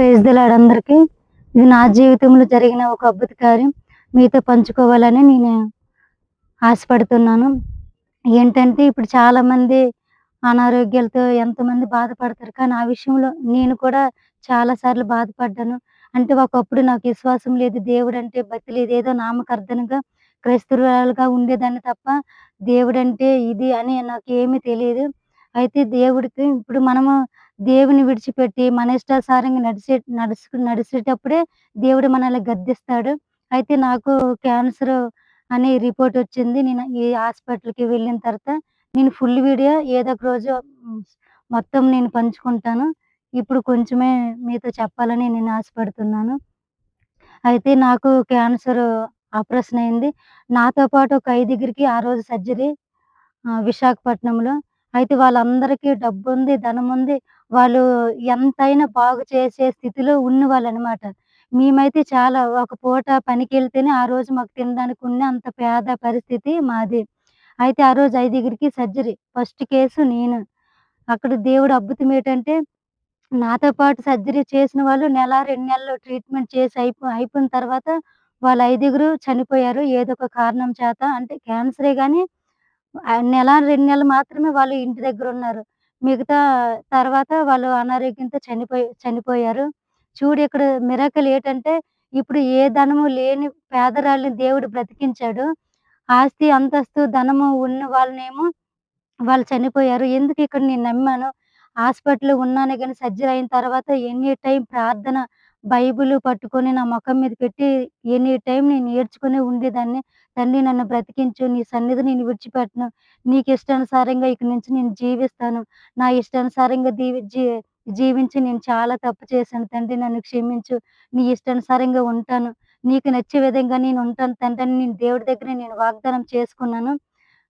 Praise దిలాడ్ అందరికీ. ఇది నా జీవితంలో జరిగిన ఒక అద్భుత కార్యం. మీతో పంచుకోవాలని నేను ఆశపడుతున్నాను. ఏంటంటే ఇప్పుడు చాలా మంది అనారోగ్యాలతో ఎంతమంది బాధపడతారు కానీ ఆ విషయంలో నేను కూడా చాలా సార్లు బాధపడ్డాను. అంటే ఒకప్పుడు నాకు విశ్వాసం లేదు దేవుడు అంటే భక్తి లేదు ఏదో నామకర్ధనగా క్రైస్తవురాలుగా ఉండేదాన్ని తప్ప దేవుడు అంటే ఇది అని నాకు ఏమీ తెలియదు. అయితే దేవుడికి ఇప్పుడు మనము దేవుని విడిచిపెట్టి మన ఇష్టాసారంగా నడిచే నడుసు నడిచేటప్పుడే దేవుడు మనల్ని గద్దిస్తాడు. అయితే నాకు క్యాన్సర్ అనే రిపోర్ట్ వచ్చింది. నేను ఈ హాస్పిటల్కి వెళ్ళిన తర్వాత నేను ఫుల్ వీడియో ఏదో ఒక రోజు మొత్తం నేను పంచుకుంటాను. ఇప్పుడు కొంచెమే మీతో చెప్పాలని నేను ఆశపడుతున్నాను. అయితే నాకు క్యాన్సర్ ఆపరేషన్ అయింది. నాతో పాటు ఒక ఐదుగురికి ఆ రోజు సర్జరీ విశాఖపట్నంలో. అయితే వాళ్ళందరికీ డబ్బు ఉంది ధనం ఉంది వాళ్ళు ఎంతైనా బాగు చేసే స్థితిలో ఉన్న వాళ్ళు అనమాట మేమైతే చాలా ఒక పూట పనికి వెళ్తేనే ఆ రోజు మాకు తినడానికి ఉన్న అంత పేద పరిస్థితి మాది. అయితే ఆ రోజు ఐదుగురికి సర్జరీ ఫస్ట్ కేసు నేను. అక్కడ దేవుడు అద్భుతం ఏంటంటే నాతో పాటు సర్జరీ చేసిన వాళ్ళు నెల రెండు నెలలు ట్రీట్మెంట్ చేసి అయిపో అయిపోయిన తర్వాత వాళ్ళ ఐదుగురు చనిపోయారు. ఏదో ఒక కారణం చేత అంటే క్యాన్సరే కానీ నెల, రెండు నెలలు మాత్రమే వాళ్ళు ఇంటి దగ్గర ఉన్నారు మిగతా తర్వాత వాళ్ళు అనారోగ్యంతో చనిపోయి చనిపోయారు. చూడు ఇక్కడ మిరాకిల్ ఏంటంటే ఇప్పుడు ఏ ధనము లేని పేదరాళ్ళని దేవుడు బ్రతికించాడు. ఆస్తి, అంతస్తు, ధనము ఉన్న వాళ్ళనేమో వాళ్ళు చనిపోయారు. ఎందుకు ఇక్కడ నేను నమ్మాను. హాస్పిటల్‌లో ఉన్నానే కానీ సర్జరీ అయిన తర్వాత ఎనీ టైం ప్రార్థన, బైబిల్ పట్టుకొని నా మొఖం మీద పెట్టి ఎనీ టైం నేను ఏడ్చుకునే ఉండేదాన్ని. తండ్రి నన్ను బ్రతికించు. నీ సన్నిధి నేను విడిచిపెట్టను. నీకు ఇష్టానుసారంగా ఇక నుంచి నేను జీవిస్తాను. నా ఇష్టానుసారంగా దీవి జీ జీవించి నేను చాలా తప్పు చేశాను తండ్రి నన్ను క్షమించు. నీ ఇష్టానుసారంగా ఉంటాను. నీకు నచ్చే విధంగా నేను ఉంటాను తండ్రి నేను దేవుడి దగ్గర నేను వాగ్దానం చేసుకున్నాను.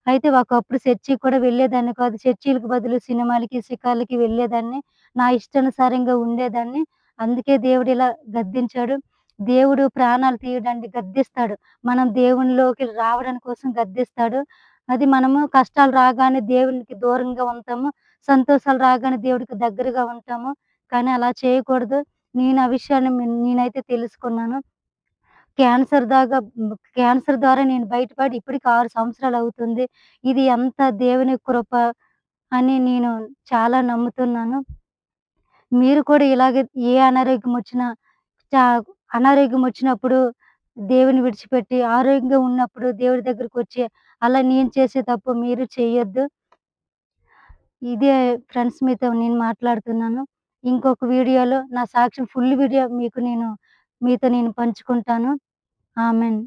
అయితే ఒకప్పుడు చర్చికి కూడా వెళ్ళేదాన్ని కాదు. చర్చీలకు బదులు సినిమాలకి, శిఖాలకి వెళ్ళేదాన్ని. నా ఇష్టానుసారంగా ఉండేదాన్ని. అందుకే దేవుడు ఇలా గద్దించాడు. దేవుడు ప్రాణాలు తీయడానికి గద్దిస్తాడు. మనం దేవునిలోకి రావడం కోసం గద్దిస్తాడు. అది మనము కష్టాలు రాగానే దేవునికి దూరంగా ఉంటాము. సంతోషాలు రాగానే దేవుడికి దగ్గరగా ఉంటాము. కానీ అలా చేయకూడదు. నేను ఆ విషయాన్ని నేనైతే తెలుసుకున్నాను. క్యాన్సర్ దాకా క్యాన్సర్ ద్వారా నేను బయటపడి ఇప్పటికి ఆరు సంవత్సరాలు అవుతుంది. ఇది ఎంత దేవుని కృప అని నేను చాలా నమ్ముతున్నాను. మీరు కూడా ఇలాగే ఏ అనారోగ్యం వచ్చినా చా అనారోగ్యం వచ్చినప్పుడు దేవుని విడిచిపెట్టి, ఆరోగ్యంగా ఉన్నప్పుడు దేవుడి దగ్గరకొచ్చి అలా నేను చేసే తప్పు మీరు చేయొద్దు. ఇదే ఫ్రెండ్స్ మీతో నేను మాట్లాడుతున్నాను. ఇంకొక వీడియోలో నా సాక్ష్యం ఫుల్ వీడియో మీకు నేను మీతో నేను పంచుకుంటాను. ఆమెన్